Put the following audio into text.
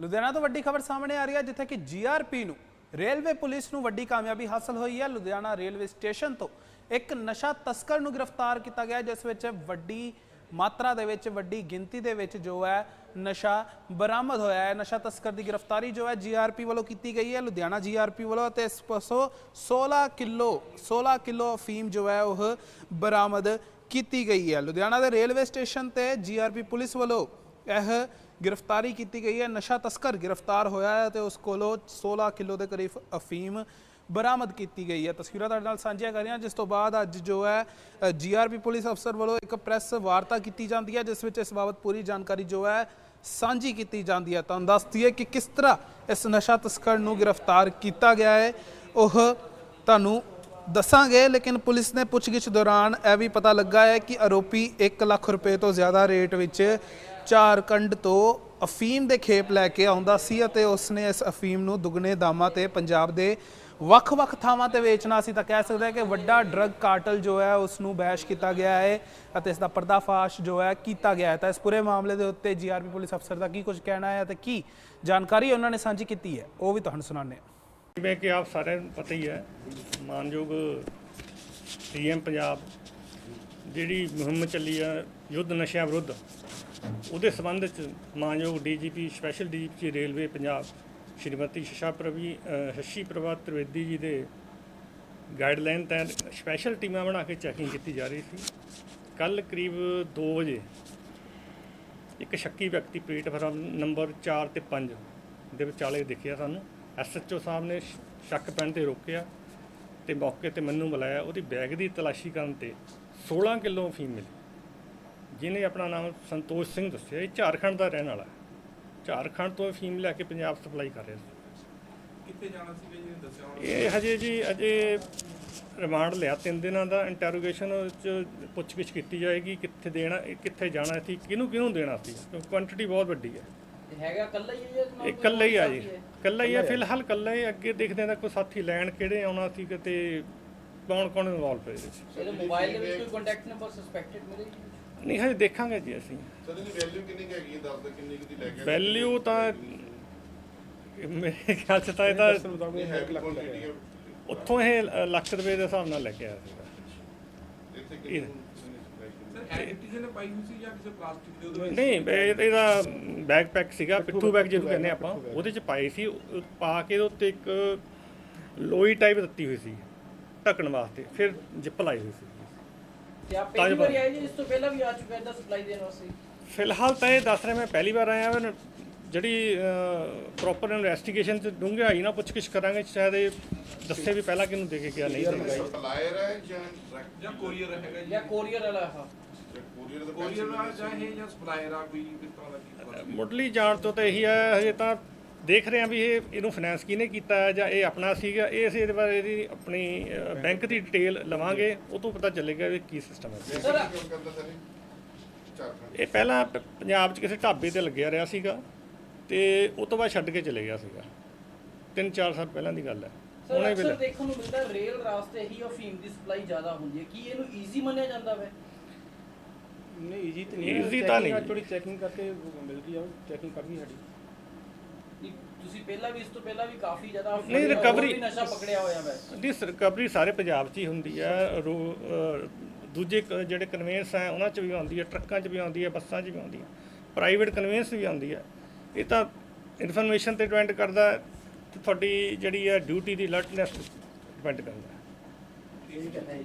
ਲੁਧਿਆਣਾ ਤੋਂ ਵੱਡੀ ਖਬਰ ਸਾਹਮਣੇ ਆ ਰਹੀ ਹੈ, ਜਿੱਥੇ ਕਿ ਜੀਆਰਪੀ ਨੂੰ, ਰੇਲਵੇ ਪੁਲਿਸ ਨੂੰ ਵੱਡੀ ਕਾਮਯਾਬੀ ਹਾਸਲ ਹੋਈ ਹੈ। ਲੁਧਿਆਣਾ ਰੇਲਵੇ ਸਟੇਸ਼ਨ ਤੋਂ ਇੱਕ ਨਸ਼ਾ ਤਸਕਰ ਨੂੰ ਗ੍ਰਿਫਤਾਰ ਕੀਤਾ ਗਿਆ, ਜਿਸ ਵਿੱਚ ਵੱਡੀ ਮਾਤਰਾ ਦੇ ਵਿੱਚ, ਵੱਡੀ ਗਿਣਤੀ ਦੇ ਵਿੱਚ ਜੋ ਹੈ, ਨਸ਼ਾ ਬਰਾਮਦ ਹੋਇਆ ਹੈ। ਨਸ਼ਾ ਤਸਕਰ ਦੀ ਗ੍ਰਿਫਤਾਰੀ ਜੋ ਹੈ ਜੀਆਰਪੀ ਵੱਲੋਂ ਕੀਤੀ ਗਈ ਹੈ। ਲੁਧਿਆਣਾ ਜੀਆਰਪੀ ਵੱਲੋਂ ਅਤੇ ਇਸ ਪਾਸੋਂ 16 ਕਿਲੋ 16 ਕਿਲੋ ਅਫੀਮ ਜੋ ਹੈ, ਉਹ ਬਰਾਮਦ ਕੀਤੀ ਗਈ ਹੈ। ਲੁਧਿਆਣਾ ਦੇ ਰੇਲਵੇ ਸਟੇਸ਼ਨ ਤੇ ਜੀਆਰਪੀ ਪੁਲਿਸ ਵੱਲੋਂ ਇਹ ਗ੍ਰਿਫਤਾਰੀ ਕੀਤੀ ਗਈ ਹੈ। ਨਸ਼ਾ ਤਸਕਰ ਗ੍ਰਿਫਤਾਰ ਹੋਇਆ ਹੈ ਤੇ ਉਸ ਕੋਲੋਂ 16 ਕਿਲੋ ਦੇ ਕਰੀਬ ਅਫੀਮ ਬਰਾਮਦ ਕੀਤੀ ਗਈ ਹੈ। ਤਸਵੀਰਾਂ ਤੁਹਾਡੇ ਨਾਲ ਸਾਂਝੀਆਂ ਕਰ ਰਹੇ ਹਾਂ, ਜਿਸ ਤੋਂ ਬਾਅਦ ਅੱਜ ਜੋ ਹੈ ਜੀਆਰਪੀ ਪੁਲਿਸ ਅਫਸਰ ਵੱਲੋਂ ਇੱਕ ਪ੍ਰੈਸ ਵਾਰਤਾ ਕੀਤੀ ਜਾਂਦੀ ਹੈ, ਜਿਸ ਵਿੱਚ ਇਸ ਬਾਬਤ ਪੂਰੀ ਜਾਣਕਾਰੀ ਜੋ ਹੈ, ਸਾਂਝੀ ਕੀਤੀ ਜਾਂਦੀ ਹੈ। ਤੁਹਾਨੂੰ ਦੱਸਦੀ ਹੈ ਕਿ ਕਿਸ ਤਰ੍ਹਾਂ ਇਸ ਨਸ਼ਾ ਤਸਕਰ ਨੂੰ ਗ੍ਰਿਫਤਾਰ ਕੀਤਾ ਗਿਆ ਹੈ। ਉਹ ਤੁਹਾਨੂੰ ਦੱਸਾਂਗੇ, ਲੇਕਿਨ ਪੁਲਿਸ ਨੇ ਪੁੱਛਗਿੱਛ ਦੌਰਾਨ ਇਹ ਵੀ ਪਤਾ ਲੱਗਾ ਹੈ ਕਿ ਆਰੋਪੀ 1 ਲੱਖ ਰੁਪਏ ਤੋਂ ਜ਼ਿਆਦਾ ਰੇਟ ਵਿੱਚ ਝਾਰਖੰਡ ਤੋਂ ਅਫੀਮ ਦੇ ਖੇਪ ਲੈ ਕੇ ਆਉਂਦਾ ਸੀ ਅਤੇ ਉਸਨੇ ਇਸ ਅਫੀਮ ਨੂੰ ਦੁੱਗਣੇ ਦਾਮਾਂ ਤੇ ਪੰਜਾਬ ਦੇ ਵੱਖ-ਵੱਖ ਥਾਵਾਂ ਤੇ ਵੇਚਣਾ ਸੀ। ਤਾਂ ਕਹਿ ਸਕਦੇ ਹਾਂ ਕਿ ਵੱਡਾ ਡਰੱਗ ਕਾਰਟਲ ਜੋ ਹੈ ਉਸ ਨੂੰ ਬੈਸ਼ ਕੀਤਾ ਗਿਆ ਹੈ ਅਤੇ ਇਸ ਦਾ ਪਰਦਾਫਾਸ਼ ਜੋ ਹੈ ਕੀਤਾ ਗਿਆ ਹੈ। ਤਾਂ ਇਸ ਪੂਰੇ ਮਾਮਲੇ ਦੇ ਉੱਤੇ ਜੀਆਰਪੀ ਪੁਲਿਸ ਅਫਸਰ ਦਾ ਕੀ ਕੁਝ ਕਹਿਣਾ ਹੈ ਤੇ ਕੀ ਜਾਣਕਾਰੀ ਉਹਨਾਂ ਨੇ ਸਾਂਝੀ ਕੀਤੀ ਹੈ, ਉਹ ਵੀ ਤੁਹਾਨੂੰ ਸੁਣਾਉਂਦੇ ਹਾਂ। ਜਿਵੇਂ ਕਿ ਆਪ ਸਾਰਿਆਂ ਨੂੰ ਪਤਾ ਹੀ ਹੈ ਮਾਨਯੋਗ ਸੀਐਮ ਪੰਜਾਬ ਜਿਹੜੀ ਮੁਹਿੰਮ ਚੱਲੀ ਆ ਯੁੱਧ ਨਸ਼ਿਆਂ ਵਿਰੁੱਧ, ਉਹਦੇ ਸੰਬੰਧ ਚ ਮਾਨਯੋਗ DGP, special DGP railway Punjab Shrimati ਸ਼ਸ਼ਾ ਪ੍ਰਵੀ ਸ਼ਸ਼ੀ ਪ੍ਰਭਾ ਤ੍ਰਿਵੇਦੀ ਜੀ ਦੇ ਗਾਈਡਲਾਈਨ ਤਹਿਤ ਸਪੈਸ਼ਲ ਟੀਮਾਂ ਬਣਾ ਕੇ ਚੈਕਿੰਗ ਕੀਤੀ ਜਾ ਰਹੀ ਸੀ। ਕੱਲ ਕਰੀਬ 2 ਵਜੇ ਇੱਕ ਸ਼ੱਕੀ ਵਿਅਕਤੀ ਪਲੇਟਫਾਰਮ ਨੰਬਰ 4 ਤੇ 5 ਦੇ ਵਿਚਾਲੇ ਦਿਖਿਆ ਸਾਨੂੰ। ਐਸਐਚਓ ਸਾਹਿਬ ਨੇ ਸ਼ੱਕ ਪੈਣ ਤੇ ਰੋਕਿਆ। ਤੇ ਮੌਕੇ ਤੇ ਮੈਨੂੰ ਬੁਲਾਇਆ ਉਹਦੀ ਬੈਗ ਦੀ ਤਲਾਸ਼ੀ ਕਰਨ ਤੇ 16 ਕਿਲੋ ਅਫੀਮ ਮਿਲੀ। ਜਿਹਨੇ ਆਪਣਾ ਨਾਮ ਸੰਤੋਸ਼ ਸਿੰਘ ਦੱਸਿਆ ਇਹ ਝਾਰਖੰਡ ਦਾ ਰਹਿਣ ਵਾਲਾ ਝਾਰਖੰਡ ਤੋਂ ਅਫੀਮ ਲੈ ਕੇ ਪੰਜਾਬ ਸਪਲਾਈ ਕਰ ਰਿਹਾ ਸੀ। ਕਿੱਥੇ ਜਾਣਾ ਸੀ ਜੀ ਦੱਸਿਆ ਇਹ ਹਜੇ ਜੀ ਅਜੇ ਰਿਮਾਂਡ ਲਿਆ ਤਿੰਨ ਦਿਨਾਂ ਦਾ ਇੰਟਰੋਗੇਸ਼ਨ ਚ ਪੁੱਛਗਿੱਛ ਕੀਤੀ ਜਾਏਗੀ ਕਿੱਥੇ ਦੇਣਾ ਕਿੱਥੇ ਜਾਣਾ ਸੀ ਕਿਹਨੂੰ ਕਿਹਨੂੰ ਦੇਣਾ ਸੀ? ਕਿਉਂਕਿ ਕੁਆਂਟੀਟੀ ਬਹੁਤ ਵੱਡੀ ਹੈ। ਹੈਗਾ ਕੱਲਾ ਹੀ ਹੈ ਜਾਂ ਇਕੱਲਾ ਹੀ ਆ ਜੀ। ਹੈ? ਇਕੱਲਾ ਹੀ ਆ। ਫਿਲਹਾਲ ਇਕੱਲਾ ਹੀ ਅੱਗੇ ਦੇਖਦੇ ਹਾਂ ਕੋਈ ਸਾਥੀ ਲੈਣ ਕਿਹੜੇ ਆਉਣਾ ਸੀ ਕਿਤੇ ਕੌਣ ਕੌਣ ਇਨਵੋਲਵ ਹੋਏ ਸੀ। ਇਹਦੇ ਮੋਬਾਈਲ ਦੇ ਵਿੱਚ ਕੋਈ ਕੰਟੈਕਟ ਨੰਬਰ ਸਸਪੈਕਟਡ ਮਿਲੇ ਨਹੀਂ ਹਜੇ ਦੇਖਾਂਗੇ ਜੀ ਅਸੀਂ। ਸਰ ਇਹਦੀ ਵੈਲਿਊ ਕਿੰਨੀ ਕੁ ਹੈਗੀ ਹੈ? ਦੱਸ ਦਿਓ ਕਿੰਨੀ ਕੁ ਦੀ ਲੈ ਕੇ ਵੈਲਿਊ ਤਾਂ ਮੇਰੇ ਖਿਆਲ ਚ ਤਾਂ ਇਹਦਾ ਕੁਆਂਟੀਟੀ ਹੈ ਉੱਥੋਂ ਇਹ ਲੱਖ ਰੁਪਏ ਦੇ ਹਿਸਾਬ ਨਾਲ ਲੈ ਕੇ ਆਇਆ ਸੀਗਾ ਇੱਥੇ ਕਿੰਨੀ ਕਿਸੇ ਨੇ ਪਾਈ ਹੋਈ ਸੀ ਜਾਂ ਕਿਸੇ ਪਲਾਸਟਿਕ ਦੇ ਉਹਦੇ ਵਿੱਚ? ਨਹੀਂ ਇਹ- ਇਹਦਾ ਬੈਗ ਪੈਕ ਸੀਗਾ ਪਿੱਠੂ ਬੈਗ ਜਿਹਨੂੰ ਕਹਿੰਦੇ ਆਪਾਂ। ਉਹਦੇ ਚ ਪਾਏ ਸੀ ਉਹ ਪਾ ਕੇ ਉਹਦੇ ਉੱਤੇ ਇੱਕ ਲੋਈ ਟਾਈਪ ਦਿੱਤੀ ਹੋਈ ਸੀ ਢੱਕਣ ਵਾਸਤੇ ਫਿਰ ਜਿੱਪ ਲਾਈ ਹੋਈ ਸੀ। ਤੇ ਆਪ ਪਹਿਲੀ ਵਾਰ। ਆਏ ਜੀ ਇਸ ਤੋਂ ਪਹਿਲਾਂ ਵੀ ਆ ਚੁੱਕਾ ਹੈ ਦਾ ਸਪਲਾਈ ਦੇਣ ਵਾਸਤੇ? ਫਿਲਹਾਲ ਤਾਂ ਇਹ ਦੱਸ ਰਿਹਾ ਮੈਂ ਪਹਿਲੀ ਵਾਰ ਆਇਆ ਹਾਂ ਜਿਹੜੀ ਪ੍ਰੋਪਰ ਇਨਵੈਸਟੀਗੇਸ਼ਨ ਚ ਡੂੰਘਾਈ ਨਾਲ ਪੁੱਛਗਿੱਛ ਕਰਾਂਗੇ ਸ਼ਾਇਦ ਇਹ ਦੱਸੇ ਵੀ ਪਹਿਲਾਂ ਕਿਹਨੂੰ ਦੇ ਕੇ ਗਿਆ ਨਹੀਂ ਦੇ ਕੇ ਗਿਆ। ਸਪਲਾਇਰ ਹੈ ਜਾਂ ਟਰੱਕ ਜਾਂ ਕੋਰੀਅਰ ਹੈਗਾ ਜੀ। ਜਾਂ ਕੋਰੀਅਰ ਵਾਲਾ ਹਾਂ। ਕੋਰੀਅਰ ਦਾ ਕੋਰੀਅਰ ਦਾ ਜਾਂ ਇਹ ਜਾਂ ਸਪਲਾਇਰ ਆ ਕੋਈ ਕਿਸ ਤਰ੍ਹਾਂ ਦਾ ਕੀ ਪਤਾ। ਮੁੱਢਲੀ ਜਾਣ ਤੋਂ ਤਾਂ ਇਹੀ ਹੈ ਹਜੇ ਤਾਂ ਦੇਖ ਰਹੇ ਹਾਂ ਵੀ ਇਹ ਇਹਨੂੰ ਫਾਈਨੈਂਸ ਕਿਹਨੇ ਕੀਤਾ ਹੈ ਜਾਂ ਇਹ ਆਪਣਾ ਸੀਗਾ ਇਹ ਅਸੀਂ ਇਹਦੇ ਬਾਰੇ ਇਹਦੀ ਆਪਣੀ ਬੈਂਕ ਦੀ ਡਿਟੇਲ ਲਵਾਂਗੇ ਉਹ ਤੋਂ ਪਤਾ ਚੱਲੇਗਾ ਵੀ ਕੀ ਸਿਸਟਮ ਹੈ। ਸਰ ਕਿਉਂ ਕਰਦਾ ਸਰ? ਇਹ ਝਾਰਖੰਡ ਇਹ ਪਹਿਲਾਂ ਪ- ਪੰਜਾਬ 'ਚ ਕਿਸੇ ਢਾਬੇ ਤੇ ਲੱਗਿਆ ਰਿਹਾ ਸੀਗਾ ਤੇ ਉਹ ਤੋਂ ਬਾਅਦ ਛੱਡ ਕੇ ਚਲੇ ਗਿਆ ਸੀਗਾ। 3-4 ਸਾਲ ਪਹਿਲਾਂ ਦੀ ਗੱਲ ਹੈ। ਸਰ ਹੁਣੇ ਅਕਸਰ ਵੇਲੇ ਦੇਖਣ ਨੂੰ ਮਿਲਦਾ ਰੇਲ ਰਾਸਤੇ ਹੀ ਅਫੀਮ ਦੀ ਸਪਲਾਈ ਜ਼ਿਆਦਾ ਹੁੰਦੀ ਹੈ। ਕੀ ਇਹਨੂੰ ਈਜ਼ੀ ਮੰਨਿਆ ਜਾਂਦਾ ਹੈ ਨਹੀਂ ਈਜੀ ਤਾਂ ਨਹੀਂ Easy ਤਾਂ ਨਹੀਂ। ਥੋੜੀ ਚੈਕਿੰਗ ਕਰਕੇ ਉਹ ਮਿਲਦੀ ਆ ਚੈਕਿੰਗ ਕਰਨੀ ਸਾਡੀ। ਨਹੀਂ, ਤੁਸੀਂ ਪਹਿਲਾਂ ਵੀ ਇਸ ਤੋਂ ਪਹਿਲਾਂ ਵੀ ਕਾਫੀ ਜ਼ਿਆਦਾ ਨਹੀਂ, ਹੋਰ recovery- ਵੀ ਨਸ਼ਾ ਪਕੜਿਆ ਹੋਇਆ ਦੀ ਰਿਕਵਰੀ ਸਾਰੇ ਪੰਜਾਬ 'ਚ ਹੀ ਹੁੰਦੀ ਰੋ- ਅਹ ਦੂਜੇ ਕ- ਜਿਹੜੇ ਕਨਵੇਂਸ ਹੈ ਉਹਨਾਂ 'ਚ ਵੀ ਆਉਂਦੀ ਹੈ ਟਰੱਕਾਂ 'ਚ ਵੀ ਆਉਂਦੀ ਹੈ ਬੱਸਾਂ 'ਚ ਵੀ ਆਉਂਦੀ ਹੈ ਪ੍ਰਾਈਵੇਟ ਕਨਵੇਂਸ ਵੀ ਆਉਂਦੀ ਹੈ ਇਹ ਤਾਂ ਇਨਫੋਰਮੇਸ਼ਨ ਤੇ ਡਿਪੈਂਡ ਕਰਦਾ ਹੈ ਤੇ ਤੁਹਾਡੀ ਜਿਹੜੀ ਹੈ ਡਿਊਟੀ ਦੀ ਅਲਰਟਨੈਸ ਡਿਪੈਂਡ ਕਰਦਾ। ਹੈ